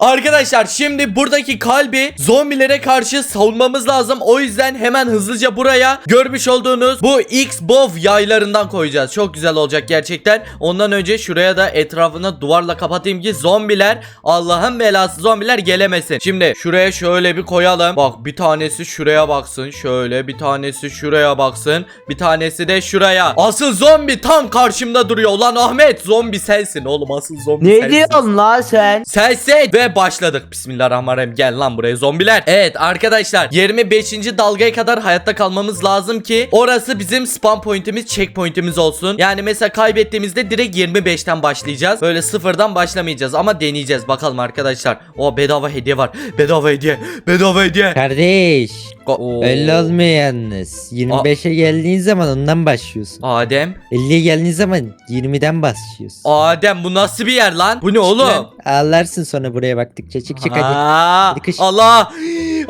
Arkadaşlar şimdi buradaki kalbi zombilere karşı savunmamız lazım. O yüzden hemen hızlıca buraya görmüş olduğunuz bu X-Bov yaylarından koyacağız. Çok güzel olacak gerçekten. Ondan önce şuraya da etrafını duvarla kapatayım ki zombiler Allah'ın belası zombiler gelemesin. Şimdi şuraya şöyle bir koyalım. Bak bir tanesi şuraya baksın. Şöyle bir tanesi şuraya baksın. Bir tanesi de şuraya. Asıl zombi tam karşımda duruyor. Ulan Ahmet zombi sensin oğlum asıl zombi Ne sensin. diyorsun la sen? Sensin ve başladık. Bismillahirrahmanirrahim. Gel lan buraya zombiler. Evet arkadaşlar 25. dalgaya kadar hayatta kalmamız lazım ki orası bizim spawn pointimiz, checkpointimiz olsun. Yani mesela kaybettiğimizde direkt 25'ten başlayacağız. Böyle sıfırdan başlamayacağız ama deneyeceğiz bakalım arkadaşlar. O bedava hediye var. Bedava hediye. Bedava hediye. Kardeş. Oo. Öyle olmuyor yalnız. 25'e geldiğin zaman ondan başlıyorsun. Adem. 50'ye geldiğin zaman 20'den başlıyorsun. Adem bu nasıl bir yer lan? Bu ne oğlum? Ağlarsın sonra buraya baktıkça. Çık çık hadi. Aa, Hadi kış. Allah.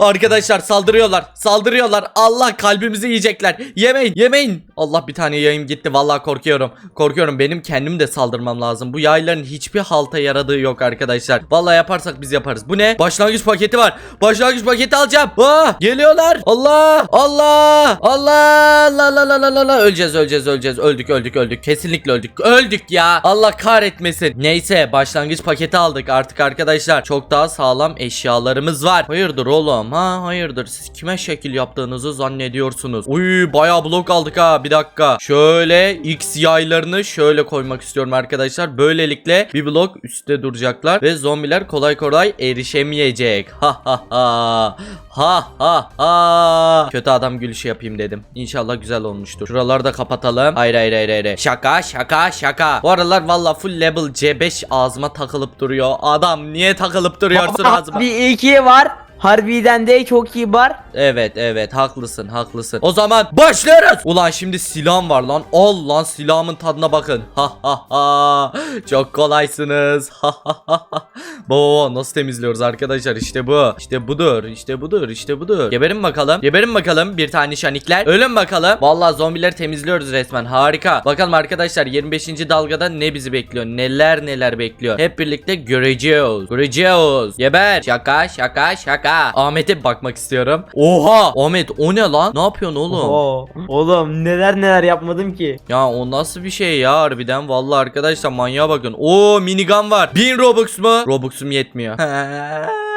Arkadaşlar saldırıyorlar. Saldırıyorlar. Allah kalbimizi yiyecekler. Yemeyin, yemeyin. Allah bir tane yayım gitti. Vallahi korkuyorum. Korkuyorum. Benim kendim de saldırmam lazım. Bu yayların hiçbir halta yaradığı yok arkadaşlar. Vallahi yaparsak biz yaparız. Bu ne? Başlangıç paketi var. Başlangıç paketi alacağım. Aa, geliyorlar. Allah! Allah! Allah! La la la la la la. Öleceğiz, öleceğiz, öleceğiz. Öldük, öldük, öldük. Kesinlikle öldük. Öldük ya. Allah kahretmesin. Neyse, başlangıç paketi aldık artık arkadaşlar. Çok daha sağlam eşyalarımız var. Hayırdır oğlum? Ha, hayırdır. Siz kime şekil yaptığınızı zannediyorsunuz? Uy, bayağı blok aldık ha. Bir dakika. Şöyle X yaylarını şöyle koymak istiyorum arkadaşlar. Böylelikle bir blok üstte duracaklar ve zombiler kolay kolay erişemeyecek. Ha ha ha. Ha ha ha. Kötü adam gülüşü yapayım dedim. İnşallah güzel olmuştur. Şuraları da kapatalım. Hayır hayır hayır hayır. Şaka şaka şaka. Bu aralar valla full level C5 ağzıma takılıp duruyor. Adam niye takılıp duruyorsun ağzıma? Bir iki var. Harbiden de çok iyi var. Evet evet haklısın haklısın. O zaman başlıyoruz. Ulan şimdi silahım var lan. Al lan silahımın tadına bakın. Ha ha ha. Çok kolaysınız. Ha ha. ha. Baba nasıl temizliyoruz arkadaşlar işte bu. İşte budur işte budur işte budur. Geberin bakalım. Geberin bakalım bir tane şanikler. Ölün bakalım. Vallahi zombileri temizliyoruz resmen harika. Bakalım arkadaşlar 25. dalgada ne bizi bekliyor. Neler neler bekliyor. Hep birlikte göreceğiz. Göreceğiz. Geber. Şaka şaka şaka. Ahmet'e bir bakmak istiyorum. Oha Ahmet o ne lan? Ne yapıyorsun oğlum? Oo, oğlum neler neler yapmadım ki. Ya o nasıl bir şey ya harbiden vallahi arkadaşlar manyağa bakın. Oo minigun var. 1000 Robux mu? Robux'um yetmiyor.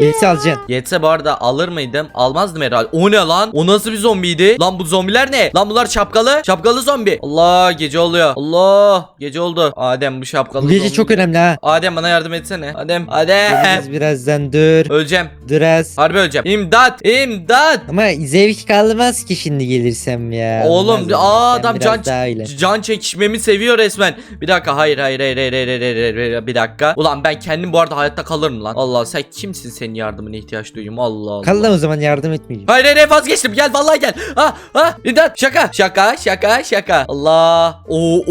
Gerisi alacaksın. Yetse bu arada alır mıydım? Almazdım herhalde. O ne lan? O nasıl bir zombiydi? Lan bu zombiler ne? Lan bunlar şapkalı. Şapkalı zombi. Allah gece oluyor. Allah gece oldu. Adem bu şapkalı Bu gece zombi. çok önemli ha. Adem bana yardım etsene. Adem. Adem. Biraz birazdan dur. Öleceğim. Az. Harbi öleceğim. İmdat. İmdat. Ama zevk kalmaz ki şimdi gelirsem ya. Oğlum Olmaz, aa olmaz. Sen adam biraz can daha öyle. can çekişmemi seviyor resmen. Bir dakika hayır hayır hayır hayır hayır, hayır, hayır, hayır, bir dakika. Ulan ben kendim bu arada hayatta kalırım lan. Allah sen kimsin senin yardımına ihtiyaç duyuyorum Allah Allah. Kal lan o zaman yardım etmeyeceğim. Hayır hayır vazgeçtim gel vallahi gel. Ha ha imdat şaka şaka şaka şaka. Allah. Oo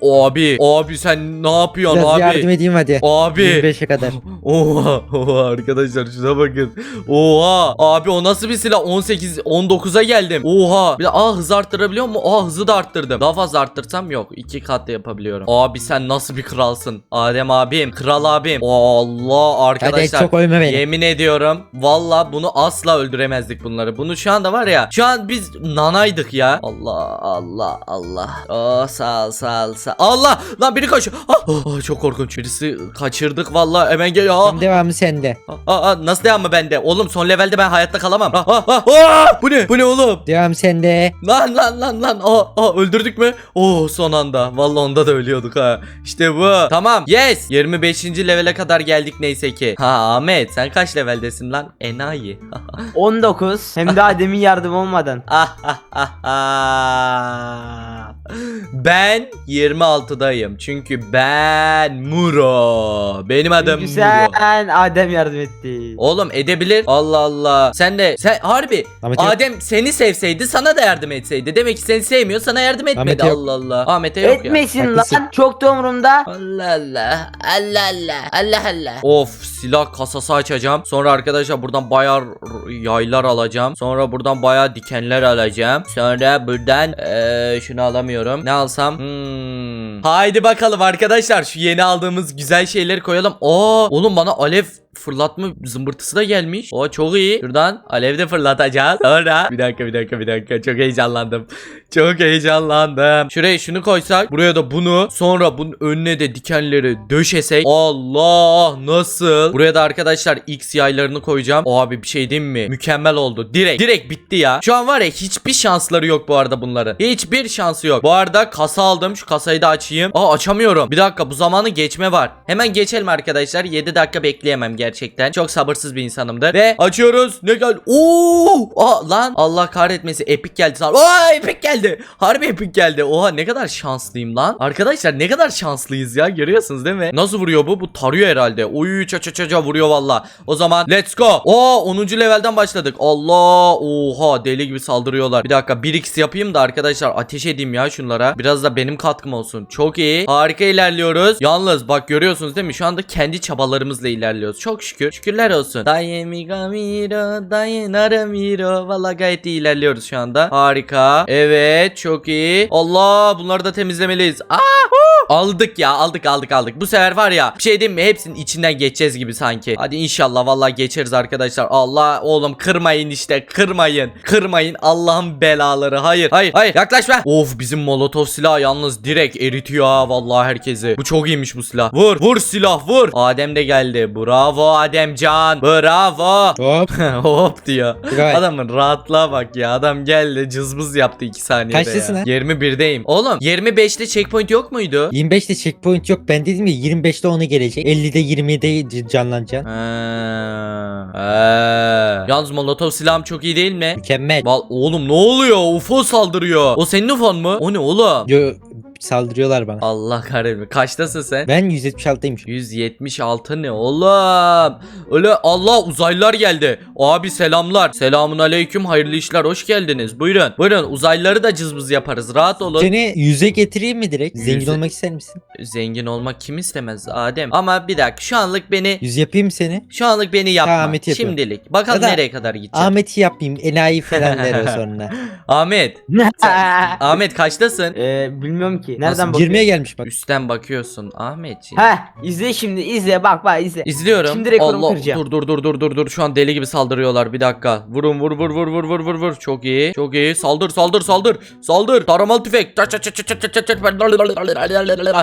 oo abi abi sen ne yapıyorsun Biraz abi? yardım edeyim hadi. Abi. 25'e kadar. Oha, oha arkadaşlar şuna bakın. Oha abi o nasıl bir silah 18 19'a geldim. Oha. Bir de aa hız arttırabiliyor mu? Aa hızı da arttırdım. Daha fazla arttırsam yok. iki kat da yapabiliyorum. Abi sen nasıl bir kralsın? Adem abim, kral abim. Allah Hadi arkadaşlar. çok oyma beni. Yemin ediyorum valla bunu asla öldüremezdik bunları. Bunu şu anda var ya şu an biz nanaydık ya. Allah Allah Allah. Oh sağ ol sağ ol sağ ol. Allah lan biri koşuyor. Ah, ah, çok korkunç. Birisi kaçırdık valla hemen gel. Ah, devamı sende. ah, ah, nasıl devam mı bende? Oğlum son levelde ben hayatta kalamam. Ah, ah, ah, ah, bu ne? Bu ne oğlum? Devam sende. Lan lan lan lan. Aa, aa, öldürdük mü? Oh son anda. Vallahi onda da ölüyorduk ha. İşte bu. Tamam. Yes. 25. levele kadar geldik neyse ki. Ha Ahmet sen kaç leveldesin lan? Enayi. 19. Hem daha demin yardım olmadan. Ah, ah, ah, ah. Ben 26'dayım. Çünkü ben Muro. Benim adım Çünkü Muro. sen Adem yardım etti. Oğlum edebilir. Allah Allah. Sen de sen harbi Ahmet yok. Adem seni sevseydi sana da yardım etseydi. Demek ki seni sevmiyor sana yardım etmedi. Ahmet yok. Allah Allah. Ahmet'e yok ya. Etmesin Haklısın. lan. Çok da umurumda. Allah Allah. Allah Allah. Allah Allah. Of silah kasası açacağım. Sonra arkadaşlar buradan bayağı r- yaylar alacağım. Sonra buradan bayağı dikenler alacağım. Sonra buradan eee, şunu alamıyorum. Ne alsam? Hmm. Haydi bakalım arkadaşlar şu yeni aldığımız güzel şeyleri koyalım. Oo, oğlum bana alev fırlatma zımbırtısı da gelmiş. O çok iyi. Şuradan alev de fırlatacağız. Sonra bir dakika bir dakika bir dakika çok heyecanlandım. Çok heyecanlandım. Şuraya şunu koysak. Buraya da bunu. Sonra bunun önüne de dikenleri döşesek. Allah nasıl? Buraya da arkadaşlar X yaylarını koyacağım. O abi bir şey diyeyim mi? Mükemmel oldu. Direkt. Direkt bitti ya. Şu an var ya hiçbir şansları yok bu arada bunların. Hiçbir şansı yok. Bu arada kasa aldım. Şu kasayı da açayım. Aa açamıyorum. Bir dakika bu zamanı geçme var. Hemen geçelim arkadaşlar. 7 dakika bekleyemem gerçekten. Çok sabırsız bir insanımdır. Ve açıyoruz. Ne geldi? Oo! Aa lan Allah kahretmesi epik geldi. sana. Aa epik geldi. Harbi epik geldi. Oha ne kadar şanslıyım lan. Arkadaşlar ne kadar şanslıyız ya. Görüyorsunuz değil mi? Nasıl vuruyor bu? Bu tarıyor herhalde. Oy ça ça ça ça vuruyor valla. O zaman let's go. Oo 10. levelden başladık. Allah. Oha deli gibi saldırıyorlar. Bir dakika 1x yapayım da arkadaşlar ateş edeyim ya şunlara. Biraz da benim katkım olsun. Çok iyi. Harika ilerliyoruz. Yalnız bak görüyorsunuz değil mi? Şu anda kendi çabalarımızla ilerliyoruz. Çok şükür. Şükürler olsun. Dayemi gamiro, dayenaramiro. Valla gayet iyi ilerliyoruz şu anda. Harika. Evet çok iyi. Allah bunları da temizlemeliyiz. Aa! huu! Aldık ya aldık aldık aldık. Bu sefer var ya bir şey diyeyim mi? Hepsinin içinden geçeceğiz gibi sanki. Hadi inşallah vallahi geçeriz arkadaşlar. Allah oğlum kırmayın işte kırmayın. Kırmayın Allah'ın belaları. Hayır hayır hayır yaklaşma. Of bizim molotov silahı yalnız direkt eritiyor ha vallahi herkesi. Bu çok iyiymiş bu silah. Vur vur silah vur. Adem de geldi. Bravo Ademcan. Bravo. Hop. Hop diyor. Gayet. Adamın rahatlığa bak ya. Adam geldi cızbız yaptı 2 saniyede Kaçtasın ya. ha? 21'deyim. Oğlum 25'te checkpoint yok muydu? 25'te checkpoint yok. Ben dedim ya 25'te onu gelecek. 50'de 20'de c- canlanacaksın. Ha. Ha. Yalnız molotov silahım çok iyi değil mi? Mükemmel. Val oğlum ne oluyor? UFO saldırıyor. O senin UFO'n mu? O ne oğlum? Yo, saldırıyorlar bana. Allah kahretsin. Kaçtasın sen? Ben 176'yım. 176 ne oğlum? Öyle Allah uzaylılar geldi. Abi selamlar. Selamun aleyküm. Hayırlı işler. Hoş geldiniz. Buyurun. Buyurun uzaylıları da cızbız yaparız. Rahat olun. Seni yüze getireyim mi direkt? Zengin Yüze- olmak ister misin? Zengin olmak kim istemez Adem? Ama bir dakika şu anlık beni Yüz yapayım seni? şu anlık beni yapma. Ahmet'i yapıyorum. Şimdilik. Bakalım Ya da nereye kadar gideceğim. Ahmet'i yapmayayım. Enayi falan der o sonra. Ahmet. Ahmet kaçtasın? Ee, bilmiyorum ki. Nereden Nasıl? bakıyorsun? Girmeye gelmiş bak. Üstten bakıyorsun Ahmetciğim. Heh izle şimdi izle bak bak izle. İzliyorum. Şimdi rekorumu Allah kıracağım. dur dur dur dur dur dur şu an deli gibi saldırıyorlar bir dakika. Vurun vur vur vur vur vur vur vur. Çok iyi. Çok iyi. Saldır saldır saldır. Saldır. Taramalı tüfek.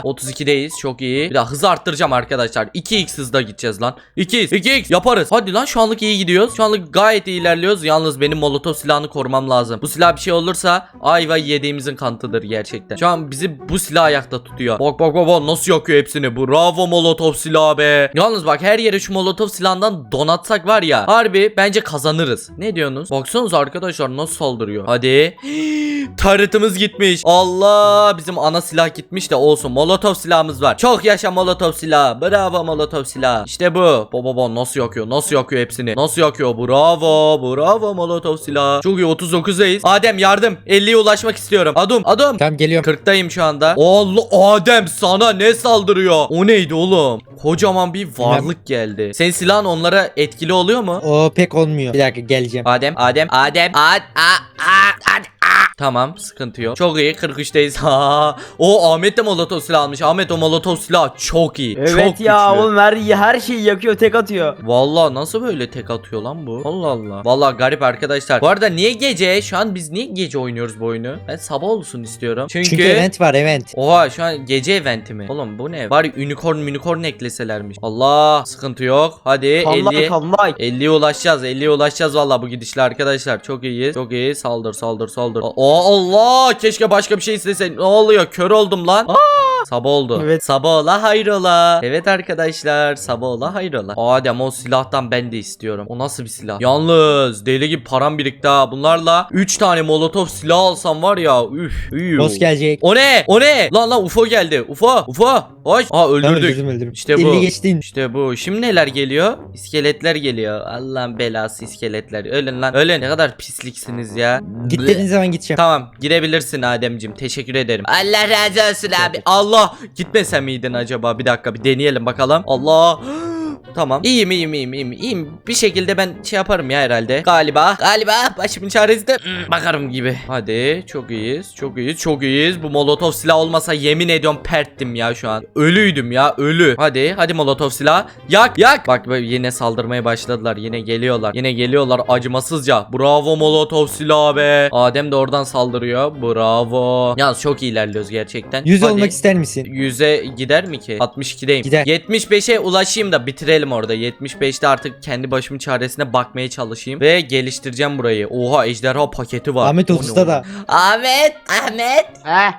32'deyiz. Çok iyi. Bir daha hızı arttıracağım arkadaşlar. 2x hızda gideceğiz lan. 2x 2x yaparız. Hadi lan şu anlık iyi gidiyoruz. Şu anlık gayet iyi ilerliyoruz. Yalnız benim molotov silahını korumam lazım. Bu silah bir şey olursa ayva yediğimizin kanıtıdır gerçekten. Şu an bizi bu silah ayakta tutuyor. Bak bak bak nasıl yakıyor hepsini. Bravo molotov silahı be. Yalnız bak her yere şu molotov silahından donatsak var ya. Harbi bence kazanırız. Ne diyorsunuz? Baksanıza arkadaşlar nasıl saldırıyor. Hadi. Tarıtımız gitmiş. Allah bizim ana silah gitmiş de olsun. Molotov silahımız var. Çok yaşa molotov silahı. Bravo molotov silahı. İşte bu. Baba baba nasıl yakıyor? Nasıl yakıyor hepsini? Nasıl yakıyor? Bravo. Bravo molotov silahı. Çok iyi 39'dayız. Adem yardım. 50'ye ulaşmak istiyorum. Adım. Adım. Tamam geliyorum. 40'tayım şu anda. Allah Adem sana ne saldırıyor? O neydi oğlum? Kocaman bir varlık geldi. Senin silahın onlara etkili oluyor mu? O pek olmuyor. Bir dakika geleceğim. Adem, Adem, Adem, Ad, a, a, ad, a. Tamam, sıkıntı yok. Çok iyi, 43'teyiz. Ha. O Ahmet de molotov silah almış. Ahmet o molotov silahı çok iyi. Evet çok ya güçlü. oğlum her, her şeyi yakıyor tek atıyor. Vallahi nasıl böyle tek atıyor lan bu? Allah Allah. Vallahi garip arkadaşlar. Bu arada niye gece? Şu an biz niye gece oynuyoruz bu oyunu? Ben sabah olsun istiyorum. Çünkü, Çünkü event var event. Oha şu an gece eventi mi? Oğlum bu ne? Bari unicorn unicorn ekleselermiş. Allah sıkıntı yok. Hadi Kanlay 50. kanlay. 50'ye ulaşacağız. 50'ye ulaşacağız valla bu gidişle arkadaşlar. Çok iyiyiz. Çok iyi. Saldır saldır saldır. Aa Allah! Keşke başka bir şey istesen. Ne oluyor? Kör oldum lan. Aa! Sabah oldu. Evet. Sabah ola hayrola. Evet arkadaşlar. Sabah ola hayrola. Adem o silahtan ben de istiyorum. O nasıl bir silah? Yalnız deli gibi param birikti ha. Bunlarla 3 tane molotov silah alsam var ya. Üf. üf. Boss gelecek. O ne? O ne? Lan lan UFO geldi. UFO. UFO. Hoş. Aa Tamam öldürdük. öldürdüm öldürdüm. İşte bu. 50 geçtin. İşte bu. Şimdi neler geliyor? İskeletler geliyor. Allah'ın belası iskeletler. Ölün lan. Ölün. Ne kadar pisliksiniz ya. Git Bleh. dediğin zaman gideceğim. Tamam gidebilirsin Ademcim. Teşekkür ederim. Allah razı olsun abi. Allah. Gitmese miydin acaba? Bir dakika bir deneyelim bakalım. Allah. Tamam. İyiyim iyiyim iyiyim iyiyim. iyiyim. Bir şekilde ben şey yaparım ya herhalde. Galiba. Galiba başımın çaresi de hmm, bakarım gibi. Hadi çok iyiyiz. Çok iyiyiz. Çok iyiyiz. Bu molotof silah olmasa yemin ediyorum perttim ya şu an. Ölüydüm ya ölü. Hadi hadi molotof silah. Yak yak. Bak yine saldırmaya başladılar. Yine geliyorlar. Yine geliyorlar acımasızca. Bravo molotof silah be. Adem de oradan saldırıyor. Bravo. Yalnız çok ilerliyoruz gerçekten. 100 Hadi. olmak ister misin? 100'e gider mi ki? 62'deyim. Gider. 75'e ulaşayım da bitirelim orada. 75'te artık kendi başımın çaresine bakmaya çalışayım. Ve geliştireceğim burayı. Oha ejderha paketi var. Ahmet O ne 30'da da. Ahmet! Ahmet! Heh.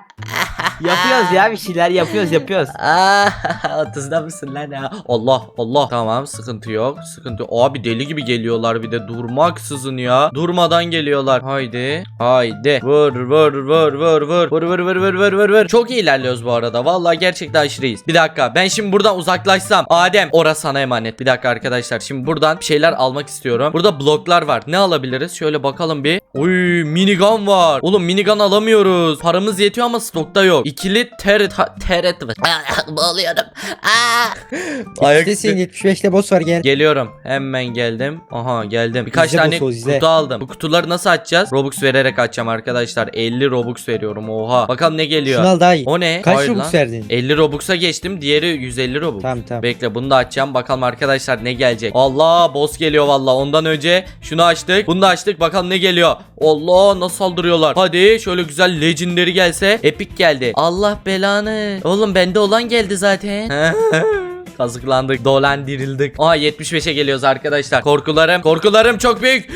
Yapıyoruz ya bir şeyler yapıyoruz yapıyoruz. Aa, 30'da mısın lan ya? Allah Allah. Tamam sıkıntı yok. Sıkıntı. Abi deli gibi geliyorlar bir de durmaksızın ya. Durmadan geliyorlar. Haydi. Haydi. Vur vur vur vur vur. Vur vur vur vur vur vur vur. Çok iyi ilerliyoruz bu arada. Vallahi gerçekten aşırıyız. Bir dakika. Ben şimdi buradan uzaklaşsam. Adem orası sana emanet. Bir dakika arkadaşlar. Şimdi buradan bir şeyler almak istiyorum. Burada bloklar var. Ne alabiliriz? Şöyle bakalım bir. Oy minigun var. Oğlum minigun alamıyoruz. Paramız yetiyor ama stokta yok. İkili teret teret var. Bağlıyorum. Ayak İştesin 75'te boss var gel. Geliyorum. Hemen geldim. Aha geldim. Birkaç tane boss, kutu aldım. Bu kutuları nasıl açacağız? Robux vererek açacağım arkadaşlar. 50 Robux veriyorum. Oha. Bakalım ne geliyor. Şunu al daha iyi. O ne? Kaç Hayır Robux lan. verdin? 50 Robux'a geçtim. Diğeri 150 Robux. Tamam tamam. Bekle bunu da açacağım. Bakalım arkadaşlar ne gelecek. Allah boss geliyor valla. Ondan önce şunu açtık. Bunu da açtık. Bakalım ne geliyor. Allah nasıl saldırıyorlar. Hadi şöyle güzel legendary gelse. Epic geldi. Allah belanı. Oğlum bende olan geldi zaten. Kazıklandık, dolandırıldık. Aa 75'e geliyoruz arkadaşlar. Korkularım, korkularım çok büyük.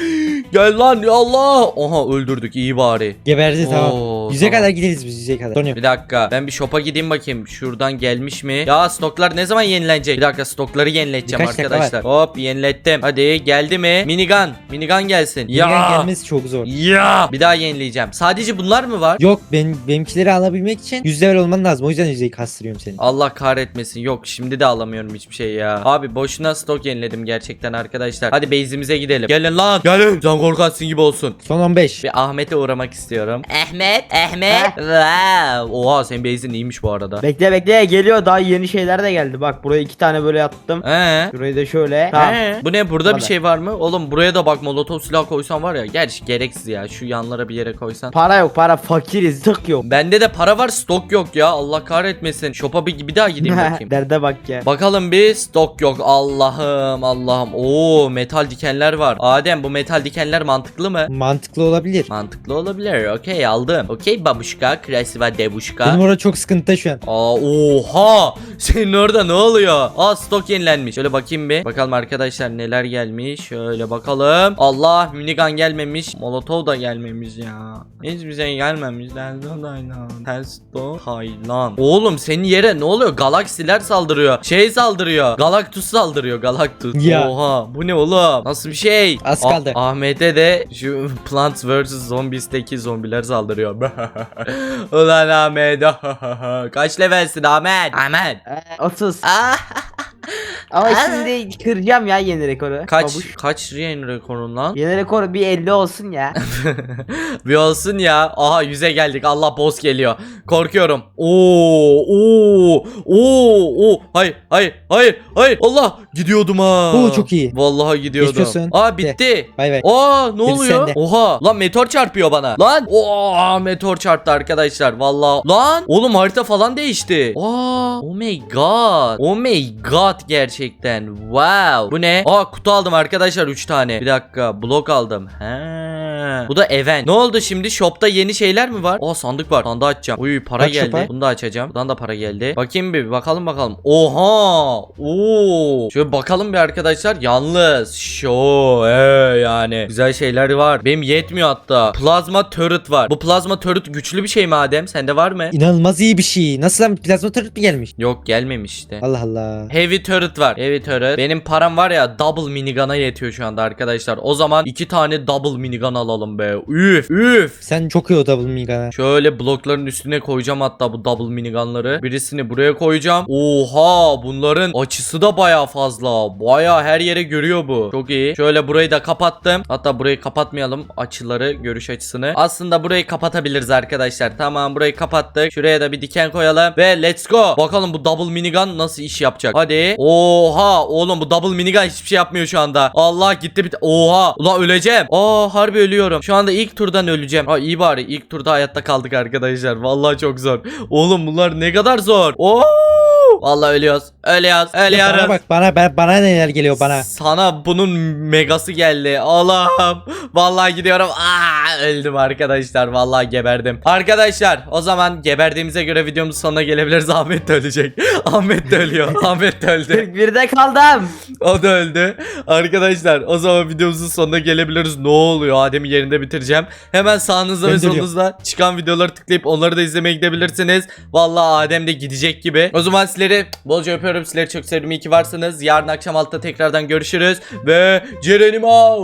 Gel lan ya Allah. Oha öldürdük iyi bari. Geberdi Oo, tamam. 100'e tamam. kadar gideriz biz 100'e kadar. Yok. Bir dakika ben bir shop'a gideyim bakayım şuradan gelmiş mi? Ya stoklar ne zaman yenilenecek? Bir dakika stokları yenileteceğim Birkaç dakika arkadaşlar. Hop yenilettim. Hadi geldi mi? Minigun. Minigun gelsin. Minigun Ya. gelmesi çok zor. Ya. Bir daha yenileyeceğim. Sadece bunlar mı var? Yok ben benimkileri alabilmek için 100 level olman lazım. O yüzden 100'eyi kastırıyorum seni. Allah kahretmesin. Yok şimdi de alamıyorum hiçbir şey ya. Abi boşuna stok yeniledim gerçekten arkadaşlar. Hadi base'imize gidelim. Gelin lan. Gelin. Can korkansın gibi olsun. Son 15. Bir Ahmet'e uğramak istiyorum. Ahmet, Ahmet. Wow. Oha senin base'in iyiymiş bu arada. Bekle bekle geliyor daha yeni şeyler de geldi. Bak buraya iki tane böyle yaptım. Ee? Şurayı da şöyle. Tamam. He. Bu ne burada bir şey var mı? Oğlum buraya da bak molotov silah koysan var ya. Gerçi gereksiz ya. Şu yanlara bir yere koysan. Para yok para fakiriz tık yok. Bende de para var stok yok ya. Allah kahretmesin. Shop'a bir, bir daha gideyim bakayım. Derde bak ya. Bakalım bir stok yok. Allah'ım Allah'ım. Oo metal dikenler var. Adem bu metal dikenler mantıklı mı? Mantıklı olabilir. Mantıklı olabilir. Okey aldım. Okey babuşka. Krasiva debuşka. Benim orada çok sıkıntı şu an. Aa oha! Senin orada ne oluyor? Aa stok yenilenmiş. Şöyle bakayım bir. Bakalım arkadaşlar neler gelmiş. Şöyle bakalım. Allah minigun gelmemiş. Molotov da gelmemiş ya. Hiçbir şey gelmemiş. Testo Taylan. Oğlum senin yere ne oluyor? Galaksiler saldırıyor. Şey saldırıyor. Galactus saldırıyor. Galactus. Ya. Oha. Bu ne oğlum? Nasıl bir şey? Az Ah- kaldı. Ahmet'e de şu Plants vs Zombies'teki zombiler saldırıyor. Ulan Ahmet. Kaç levelsin Ahmet? Ahmet. Ee, 30. Ama Aa. şimdi kıracağım ya yeni rekoru. kaç Babuş. kaç reyen rekorun lan? Yeni rekoru bir 50 olsun ya. bir olsun ya. Aha yüze geldik. Allah boss geliyor. Korkuyorum. Oo, oo, oo, oo. Hayır, hayır, hayır, hayır. Allah gidiyordum ha. Oo, çok iyi. Vallahi gidiyordum. Geçmiş olsun. Aa bitti. Bay bay. Aa ne Gerisi oluyor? sende. Oha lan meteor çarpıyor bana. Lan oha meteor çarptı arkadaşlar. Vallahi lan oğlum harita falan değişti. Aa oh my god. Oh my god gerçekten. Wow. Bu ne? Aa kutu aldım arkadaşlar 3 tane. Bir dakika blok aldım. He. Bu da event. Ne oldu şimdi? Shop'ta yeni şeyler mi var? Aa sandık var. Sandığı açacağım. Uy para Bak geldi. shop'a. Bunu da açacağım. Buradan da para geldi. Bakayım bir bakalım bakalım. Oha. Oo. Şöyle bakalım bir arkadaşlar. Yalnız şu ee, yani güzel şeyler var. Benim yetmiyor hatta. Plazma turret var. Bu plazma turret güçlü bir şey mi Adem? Sende var mı? İnanılmaz iyi bir şey. Nasıl lan plazma turret mi gelmiş? Yok gelmemiş işte. Allah Allah. Heavy turret var. Heavy turret. Benim param var ya double minigun'a yetiyor şu anda arkadaşlar. O zaman iki tane double minigun alalım. Alalım be. Üf üf. Sen çok iyi o double minigun'a. Şöyle blokların üstüne koyacağım hatta bu double minigunları. Birisini buraya koyacağım. Oha bunların açısı da baya fazla. Baya her yere görüyor bu. Çok iyi. Şöyle burayı da kapattım. Hatta burayı kapatmayalım açıları görüş açısını. Aslında burayı kapatabiliriz arkadaşlar. Tamam burayı kapattık. Şuraya da bir diken koyalım ve let's go. Bakalım bu double minigun nasıl iş yapacak. Hadi. Oha oğlum bu double minigun hiçbir şey yapmıyor şu anda. Allah gitti bir Oha. Ulan öleceğim. Aa harbi ölüyorum. Şu anda ilk turdan öleceğim. Ha iyi bari ilk turda hayatta kaldık arkadaşlar. Vallahi çok zor. Oğlum bunlar ne kadar zor. Oo! Vallahi ölüyoruz. Ölüyoruz. Ölüyoruz. Bana bak bana ben, bana neler geliyor bana. Sana bunun megası geldi. Allah'ım. Vallahi gidiyorum. Aa, öldüm arkadaşlar. Vallahi geberdim. Arkadaşlar o zaman geberdiğimize göre videomuzun sonuna gelebiliriz. Ahmet de ölecek. Ahmet de ölüyor. Ahmet de öldü. 41'de kaldım. O da öldü. Arkadaşlar o zaman videomuzun sonuna gelebiliriz. Ne oluyor? Adem'i yerinde bitireceğim. Hemen sağınızda ve de solunuzda çıkan videoları tıklayıp onları da izlemeye gidebilirsiniz. Vallahi Adem de gidecek gibi. O zaman sizleri bolca öpüyorum. Sizleri çok sevdim. İyi ki varsınız. Yarın akşam altta tekrardan görüşürüz. Ve Ceren'im out.